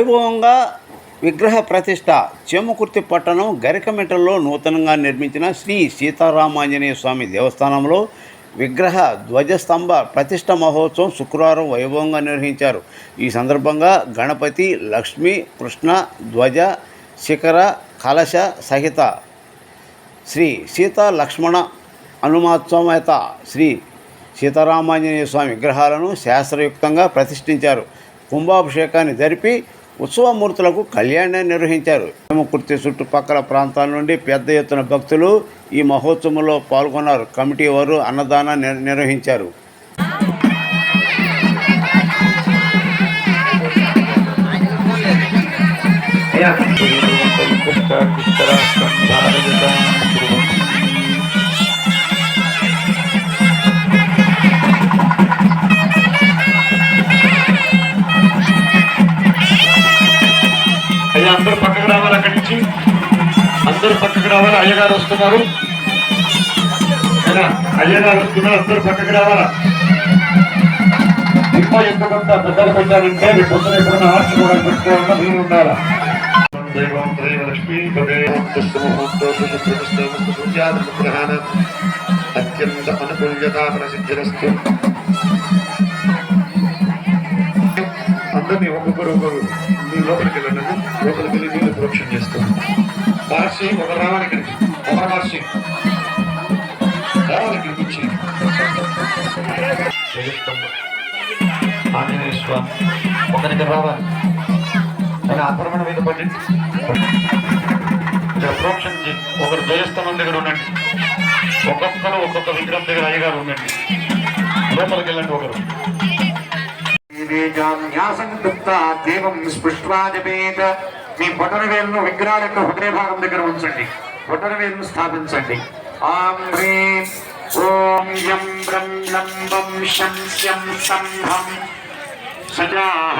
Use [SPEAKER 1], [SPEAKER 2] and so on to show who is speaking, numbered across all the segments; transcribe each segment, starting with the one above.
[SPEAKER 1] వైభవంగా విగ్రహ ప్రతిష్ట. చేమకుర్తి పట్టణం గరికమెటల్లో నూతనంగా నిర్మించిన శ్రీ సీతారామాంజనేయ స్వామి దేవస్థానంలో విగ్రహ ధ్వజస్తంభ ప్రతిష్ట మహోత్సవం శుక్రవారం వైభవంగా నిర్వహించారు. ఈ సందర్భంగా గణపతి లక్ష్మి కృష్ణ ధ్వజ శిఖర కలశ సహిత శ్రీ సీతా లక్ష్మణ హనుమాత్సమేత శ్రీ సీతారామాంజనేయ స్వామి విగ్రహాలను శాస్త్రయుక్తంగా ప్రతిష్ఠించారు. కుంభాభిషేకాన్ని జరిపి ఉత్సవమూర్తులకు కళ్యాణాన్ని నిర్వహించారు. హేమకుర్తి చుట్టుపక్కల ప్రాంతాల నుండి పెద్ద ఎత్తున భక్తులు ఈ మహోత్సవంలో పాల్గొన్నారు. కమిటీ వారు అన్నదాన నిర్వహించారు.
[SPEAKER 2] Yeah. అందరూ పక్కకు రావాలి? అయ్యగారు వస్తున్నారు. అయ్యగారు వస్తున్నారు అందరూ పక్కకు రావాలా? ఇంకా ఎంతకంత పెద్దలు పెట్టారంటే మీ పొద్దున ఎప్పుడైనా ఆర్చి కూడా పెట్టుకోవాలన్నా మీరు ఉండాలా? దైవం దైవ లక్ష్మీ ప్రధాన అత్యంత అనుకూల్యతా ప్రసిద్ధిరస్తు అందరినీ ఒక్కొక్కరు ఒకరు మీ లోపలికి వెళ్ళండి. లోపలికి వెళ్ళి మీరు ప్రోక్షణ చేస్తాం. మహర్షి ఒక రావాలి ఇక్కడికి. ఒక మహర్షి రావాలి ఇక్కడికి వచ్చి. ఆంజనేయ స్వామి ఒకరికి రావాలి. ఆయన ఆక్రమణ మీద పడి. ఇక్కడ ప్రోక్షణ ఒకరు జయస్థానం దగ్గర ఉండండి. ఒక్కొక్కరు ఒక్కొక్క విగ్రహం దగ్గర అయ్యగారు ఉండండి. లోపలికి వెళ్ళండి ఒకరు. న్యాసం గుప్తా దేవం స్పృష్వా జపేత. మీ బొటన వేలును విగ్రహాల యొక్క హృదయ భాగం దగ్గర ఉంచండి. బొటన వేలును స్థాపించండి. ఆం హ్రీం ఓం యం బ్రం లంబం శం శం సంహం సజాః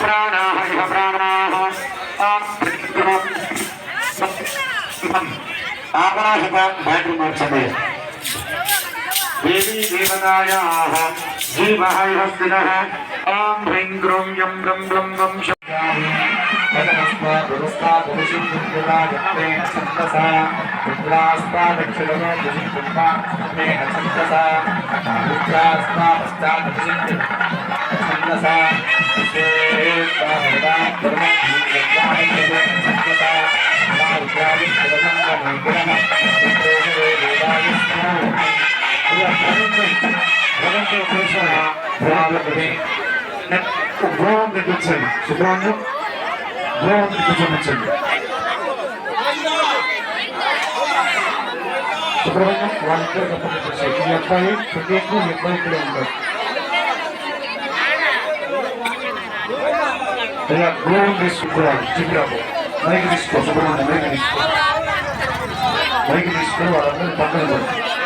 [SPEAKER 2] ప్రాణాః ఇహ ప్రాణాః ఆప్రిగ్రం ఆవాహిత బయట మార్చండి. దేవీ దేవతాయాः జీవः ఇహ స్థిరः ఆం హ్రీం గ్రౌం యం బ్రం బ్లం వం గోవం తెప్పించండి సుబ్రహ్మణ్యం గోవం తెప్పించండి సుబ్రహ్మణ్యం వాళ్ళిద్దరు తప్పనిసరి ఈ అబ్బాయి ప్రత్యేకం ఈ అబ్బాయి ఇక్కడే ఉంటారు. ఇలా గోవం తీసుకురావాలి. చిబ్రాబు మైకి తీసుకో సుబ్రహ్మణ్యం మైకి తీసుకో. మైకి తీసుకుని వాళ్ళందరూ పక్కన పడుతుంది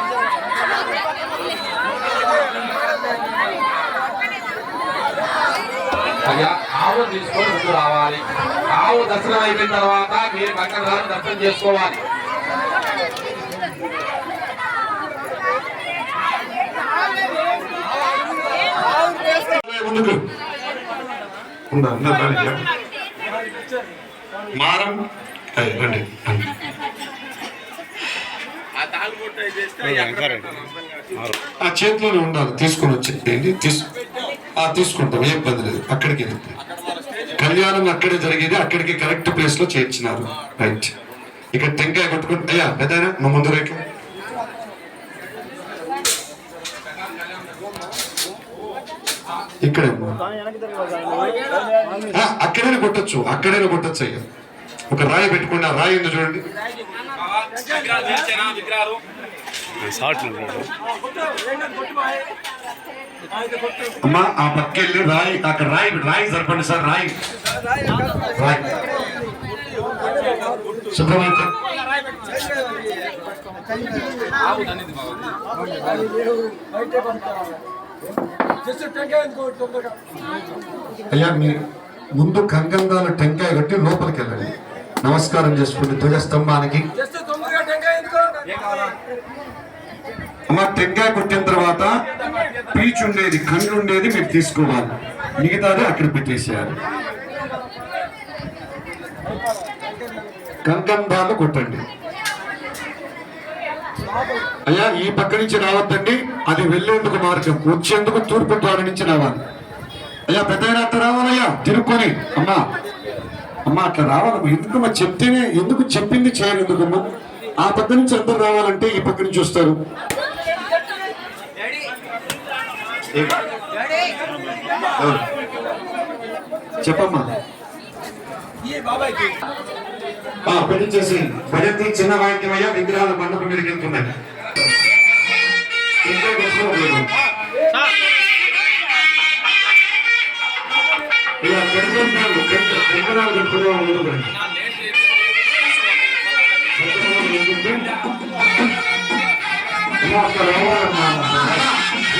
[SPEAKER 3] అయ్యా ఆవు తీసుకొని ముందు రావాలి. ఆవు దర్శనం అయిపోయిన తర్వాత మీరు పక్కన రాని దర్శనం చేసుకోవాలి.
[SPEAKER 2] మారం. రండి. ఆ చేతిలోనే ఉండాలి తీసుకొని వచ్చేయండి తీసు ఆ తీసుకుంటాం ఏం ఇబ్బంది లేదు. అక్కడికి వెళ్ళింది కళ్యాణం అక్కడే జరిగేది అక్కడికి కరెక్ట్ ప్లేస్లో చేర్చినారు. రైట్. ఇక్కడ టెంకాయ కొట్టుకుని అయ్యా పెద్ద మా ముందు రేఖ ఇక్కడే అక్కడైనా కొట్టచ్చు అక్కడైనా కొట్టచ్చు అయ్యా. ఒక రాయి పెట్టుకోండి ఆ రాయి ఉంది చూడండి.
[SPEAKER 3] విగ్రహాలు
[SPEAKER 2] అమ్మా ఆ పక్కెళ్ళి రాయి అక్కడ రాయి రాయి సరిపండి సార్ రాయి. రాయి. అయ్యా మీ ముందు కంగందాల టెంకాయ కట్టి లోపలికి వెళ్ళండి. నమస్కారం చేసుకోండి ధ్వజస్తంభానికి. అమ్మ టెంకాయ కొట్టిన తర్వాత పీచు ఉండేది కళ్ళు ఉండేది మీరు తీసుకోవాలి. మిగతాది అక్కడ పెట్టేసేయాలి. కంకందాలు కొట్టండి. అయ్యా ఈ పక్క నుంచి రావద్దండి. అది వెళ్ళేందుకు మార్గం. వచ్చేందుకు తూర్పు ద్వారం నుంచి రావాలి. అయ్యా పెద్ద అట్లా రావాలయ్యా తిరుక్కొని. అమ్మా అమ్మా అట్లా రావాలమ్మా ఎందుకమ్మా చెప్తేనే ఎందుకు చెప్పింది చేయాలి ఎందుకమ్మా ఆ పక్క నుంచి అందరు రావాలంటే ఈ పక్క నుంచి వస్తారు. చెప్పమ్మా. పెళ్ళి చేసి భజంతి చిన్న వాయిద్యం అయ్యా విగ్రహాలు మండపం మీదకి వెళ్తున్నాయి. ఇలా పెట్టుకుంటున్నాను పెద్ద- పెట్టుకునే ఇలా అక్కడ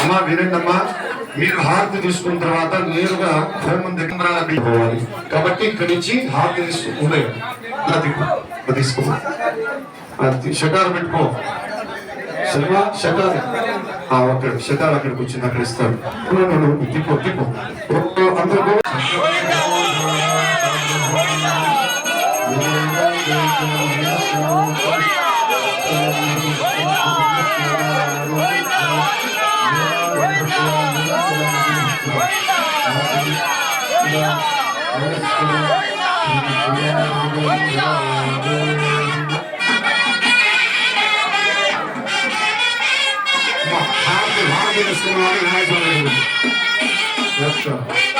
[SPEAKER 2] అమ్మా వినండి మీరు హారతి తీసుకున్న తర్వాత నేరుగా హోమం దగ్గర పోవాలి కాబట్టి ఇక్కడి నుంచి హారతి తీసుకున్నాయి అది అది తీసుకో అది పెట్టుకో శర్మ షకారం అక్కడ షటార్ అక్కడికి వచ్చింది అక్కడ ఇస్తాడు తిప్పో తిప్పో అందరూ పో. అమ్మా,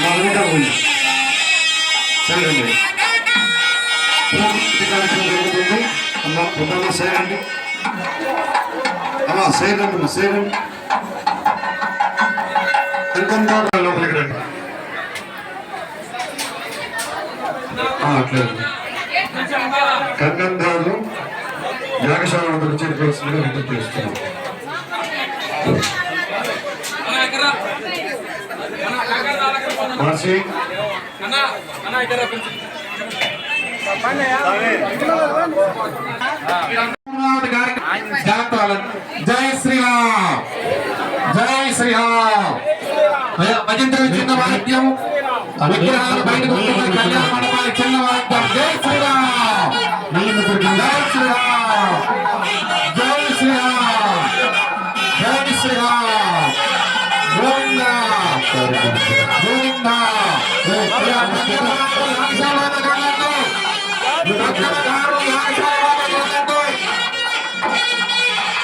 [SPEAKER 2] మా వెంట ఉంది. సరేనండి జరుగుతుంది అమ్మ పొద్దున్న సేరండి అమ్మ సేరండి ఇంకొంత లోపలికి రండి. ఆ, కంగంధాలు యాగశాల వద్దకు చేరుకోవాల్సిందిగా విజ్ఞప్తి చేస్తున్నాం.
[SPEAKER 3] జై శ్రీరామ్. జై శ్రీరామ్. భజంత్ర చిన్న వాద్యం విగ్రహాలు బయటకు కళ్యాణ మండపాలు చిన్న వాద్యం జై శ్రీరామ్. జై శ్రీరామ్. జై శ్రీరామ్. జై శ్రీరామ్. గోవిందా.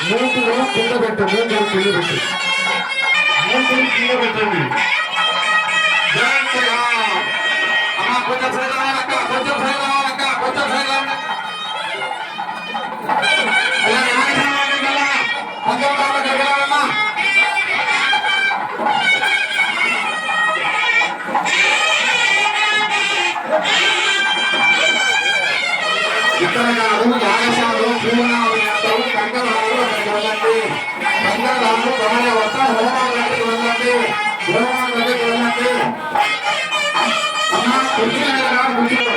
[SPEAKER 2] మూకులు కింద పెట్టు మూకులు కింద పెట్టు మూకులు కింద పెట్టండి
[SPEAKER 3] కొంచెం సైడ్ కొంచెం సైడ్ కొంచెం సైడ్ రావాలి అయ్యా నాగేశ్వరరావు దగ్గరికి వెళ్ళాలమ్మా యాగశాలు పూర్ణాలు ఎంతవు వెళ్ళండి. కంకణాలు ప్రమయ వద్ద హోమాలకి వెళ్ళండి. హోమాలకి వెళ్ళండి. అమ్మా కుర్చీ కూర్చో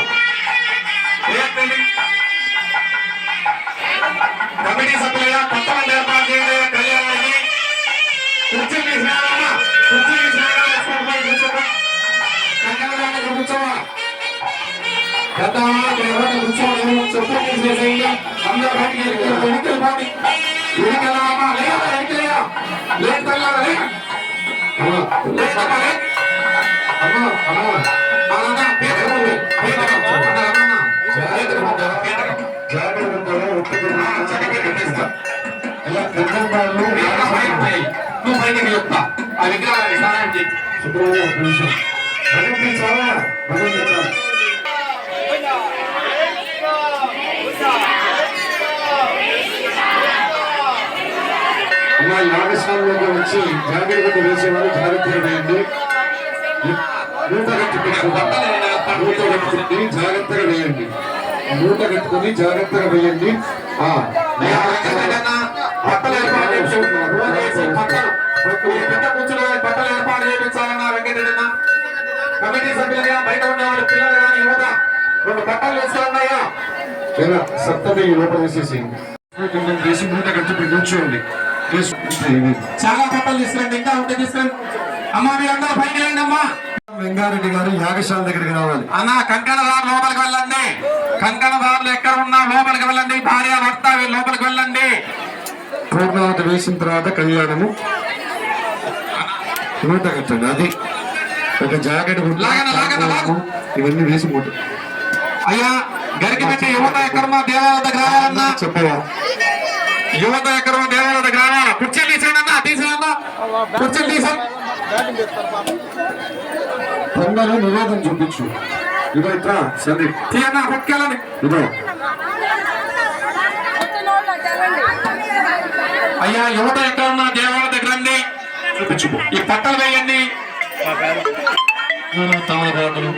[SPEAKER 3] కమిటీ సభ్యులుగా కొత్త ఏర్పాటు చేయండి పెద్దవాళ్ళు ఎవరైనా కూర్చోవాలి చెప్పు తీసేసేయండి అందరూ బయటికి వెళ్ళి పోండి వెనక్కి లేదా వెనక్కి లేదు తల్లారా లేదమ్మా
[SPEAKER 2] జాగ్రత్త ఒప్పుకున్నా?
[SPEAKER 3] చక్కగా
[SPEAKER 2] ఇలా
[SPEAKER 3] నువ్వు బయటికి చెప్తా ఆ సహాయం చేయి
[SPEAKER 2] సుబ్రహ్మణ్యం ఒక నిమిషం భగవంతుడు భగవంతుడు అమ్మా యాగశాలలోకి వచ్చి జాగ్రత్త వేసేవాళ్ళు జాగ్రత్తగా మూట కట్టుకుని మూట కట్టుకుని జాగ్రత్తగా వేయండి. మూట కట్టుకుని జాగ్రత్తగా వేయండి.
[SPEAKER 3] బట్టలు ఏర్పాటు వేసి బట్టలు. ఏర్పాటు చేయించాలన్నా. కమిటీ సభ్యులుగా బయట ఉండేవాళ్ళు పిల్లలు కానీ యువత రెండు బట్టలు వేసుకోండియా
[SPEAKER 2] ఇలా సప్తమి లోపల వేసేసి. వేసి మూట కట్టుకుని కూర్చోండి.
[SPEAKER 3] చాలా బట్టలు తీసుకురండి ఇంకా ఉంటే తీసుకురండి అమ్మా మీరందరూ పైకి వెళ్ళండి అమ్మా.
[SPEAKER 2] వెంగారెడ్డి గారు యాగశాల దగ్గరికి రావాలి.
[SPEAKER 3] అన్న కంకణదారు లోపలికి వెళ్ళండి. కంకణదారులు ఎక్కడ ఉన్నా లోపలికి వెళ్ళండి. భార్య భర్త లోపలికి వెళ్ళండి.
[SPEAKER 2] పూర్ణావతి వేసిన తర్వాత కళ్యాణము. మూట కట్టండి అది. ఒక జాకెట్. ఇవన్నీ వేసి మూట
[SPEAKER 3] అయ్యా గరికి పెట్టి యువత ఎక్కడున్నా దేవాలయ దగ్గర రావాలన్నా.
[SPEAKER 2] చెప్పవా?
[SPEAKER 3] యువత ఎక్కడ దేవాలయ దగ్గర రావాలా కుర్చీలు తీసేయండి అన్న తీసేయన్నా కుర్చీలు తీసేయండి
[SPEAKER 2] తొందర నివేదన చూపించు. ఇదో ఇట్రా సందీప్.
[SPEAKER 3] తీయన్నా పట్టుకెళ్ళండి.
[SPEAKER 2] ఇదో.
[SPEAKER 3] అయ్యా యువత ఎక్కడ ఉన్నా దేవాలయ దగ్గర
[SPEAKER 2] చూపించు.
[SPEAKER 3] ఈ పట్టలు వేయండి.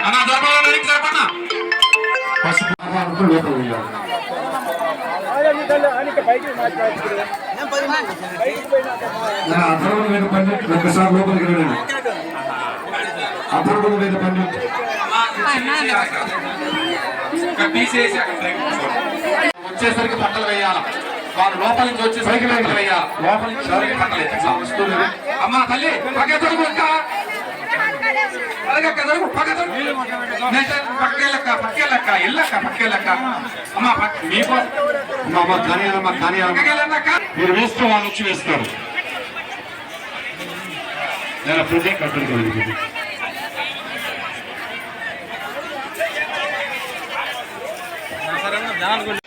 [SPEAKER 3] అన్న జరపన్నా
[SPEAKER 2] పసుపు. నా అధర్వణ మీద పండిట్ ఒకసారి లోపలికి రండి అధర్వణ మీద పండిట్.
[SPEAKER 3] వచ్చేసరికి బట్టలు వేయాలి. వారు లోపల నుంచి వచ్చేసరికి బట్టలు వేయాలి. లోపల నుంచి బట్టలు వేయాలి. అమ్మా తల్లి పక్క తొడుగు అక్క అలాగే అక్క తొడుగు. పక్క తొడుగు పక్కెళ్ళక్క పక్కెళ్ళక్క ఇల్లక్క పక్కెళ్ళక్క అమ్మా పక్క మీకు
[SPEAKER 2] మా అమ్మ కానియాలమ్మ మీరు వేస్తే వాళ్ళు వచ్చి వేస్తారు. నేను ప్రతి కట్టడికి
[SPEAKER 4] జ్ఞానం